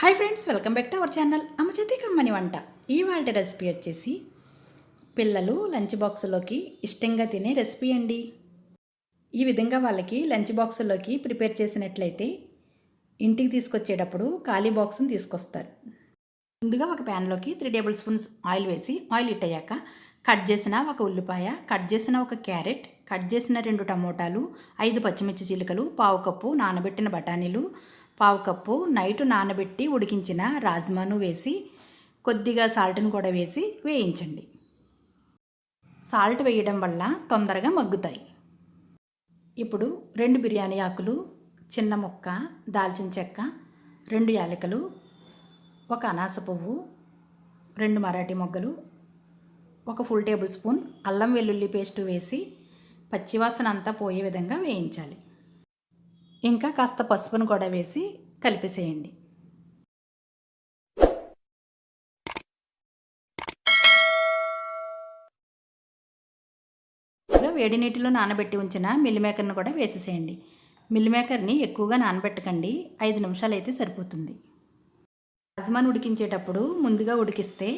Hi friends welcome back to our channel అమ్మ కమ్మని వంట. ఈ రెసిపీ వచ్చేసి పిల్లలు లంచ్ బాక్సులోకి ఇష్టంగా తినే రెసిపీ అండి. ఈ విధంగా వాళ్ళకి లంచ్ బాక్సుల్లోకి ప్రిపేర్ చేసినట్లయితే ఇంటికి తీసుకొచ్చేటప్పుడు ఖాళీ బాక్స్ని తీసుకొస్తారు. ముందుగా ఒక ప్యాన్లోకి త్రీ టేబుల్ స్పూన్స్ ఆయిల్ వేసి ఆయిల్ ఇట్టయ్యాక కట్ చేసిన ఒక ఉల్లిపాయ కట్ చేసిన ఒక క్యారెట్ కట్ చేసిన రెండు టమోటాలు ఐదు పచ్చిమిర్చి చిలుకలు పావు కప్పు నానబెట్టిన బఠానీలు పావు కప్పు నైట్ నానబెట్టి ఉడికించిన రాజ్మాను వేసి కొద్దిగా సాల్ట్ని కూడా వేసి వేయించండి. సాల్ట్ వేయడం వల్ల తొందరగా మగ్గుతాయి. ఇప్పుడు రెండు బిర్యానీ ఆకులు చిన్న ముక్క దాల్చిన చెక్క రెండు యాలకులు ఒక అనాస పువ్వు రెండు మరాఠీ మొగ్గలు ఒక ఫుల్ టేబుల్ స్పూన్ అల్లం వెల్లుల్లి పేస్ట్ వేసి పచ్చివాసన అంతా పోయే విధంగా వేయించాలి. ఇంకా కాస్త పసుపును కూడా వేసి కలిపేసేయండి. వేడి నీటిలో నానబెట్టి ఉంచిన మిల్ మేకర్ని కూడా వేసేసేయండి. మిల్ మేకర్ని ఎక్కువగా నానబెట్టకండి. ఐదు నిమిషాలు అయితే సరిపోతుంది. రాజమాన్ ఉడికించేటప్పుడు ముందుగా ఉడికిస్తే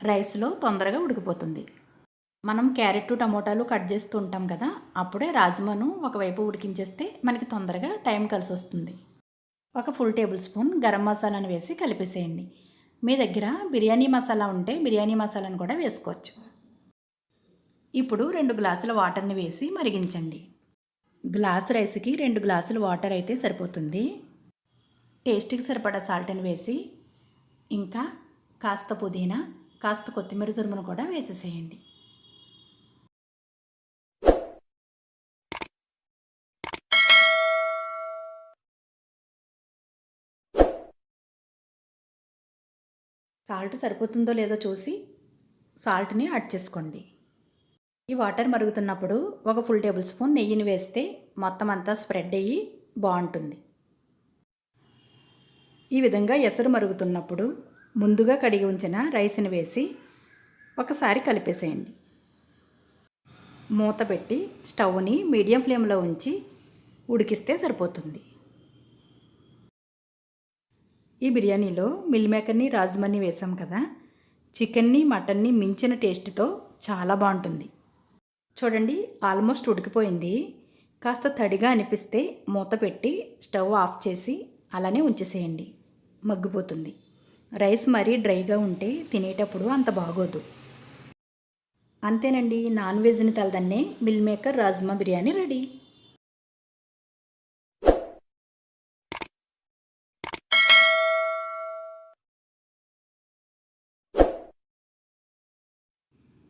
రైస్లో తొందరగా ఉడికిపోతుంది. మనం క్యారెట్ టమోటాలు కట్ చేస్తూ ఉంటాం కదా అప్పుడే రాజ్మాను ఒకవైపు ఉడికించేస్తే మనకి తొందరగా టైం కలిసి వస్తుంది ఒక ఫుల్ టేబుల్ స్పూన్ గరం మసాలాను వేసి కలిపేసేయండి. మీ దగ్గర బిర్యానీ మసాలా ఉంటే బిర్యానీ మసాలాను కూడా వేసుకోవచ్చు. ఇప్పుడు రెండు గ్లాసుల వాటర్ని వేసి మరిగించండి. గ్లాసు రైస్కి రెండు గ్లాసులు వాటర్ అయితే సరిపోతుంది. టేస్ట్కి సరిపడా సాల్ట్ని వేసి ఇంకా కాస్త పుదీనా కాస్త కొత్తిమీర తురుమును కూడా వేసేసేయండి. సాల్ట్ సరిపోతుందో లేదో చూసి సాల్ట్ని యాడ్ చేసుకోండి. ఈ వాటర్ మరుగుతున్నప్పుడు ఒక ఫుల్ టేబుల్ స్పూన్ నెయ్యిని వేస్తే మొత్తం అంతా స్ప్రెడ్ అయ్యి బాగుంటుంది. ఈ విధంగా ఎసరు మరుగుతున్నప్పుడు ముందుగా కడిగి ఉంచిన రైస్ని వేసి ఒకసారి కలిపేసేయండి. మూత పెట్టి స్టవ్ని మీడియం ఫ్లేమ్లో ఉంచి ఉడికిస్తే సరిపోతుంది. ఈ బిర్యానీలో మిల్ మేకర్ని రాజ్మాని వేసాం కదా చికెన్ని మటన్ని మించిన టేస్ట్తో చాలా బాగుంటుంది. చూడండి ఆల్మోస్ట్ ఉడికిపోయింది. కాస్త తడిగా అనిపిస్తే మూత పెట్టి స్టవ్ ఆఫ్ చేసి అలానే ఉంచేసేయండి. మగ్గిపోతుంది. రైస్ మరీ డ్రైగా ఉంటే తినేటప్పుడు అంత బాగోదు. అంతేనండి నాన్ వెజ్ని తలదన్నే meal maker rajma biryani ready.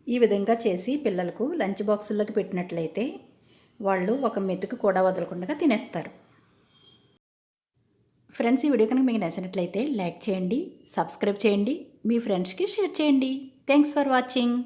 ఈ విధంగా చేసి పిల్లలకు లంచ్ బాక్సుల్లోకి పెట్టినట్లయితే వాళ్ళు ఒక మెతుకు కూడా వదలకుండా తినేస్తారు. ఫ్రెండ్స్ ఈ వీడియో కనుక మీకు నచ్చినట్లయితే లైక్ చేయండి సబ్స్క్రైబ్ చేయండి మీ ఫ్రెండ్స్కి షేర్ చేయండి. Thanks for watching.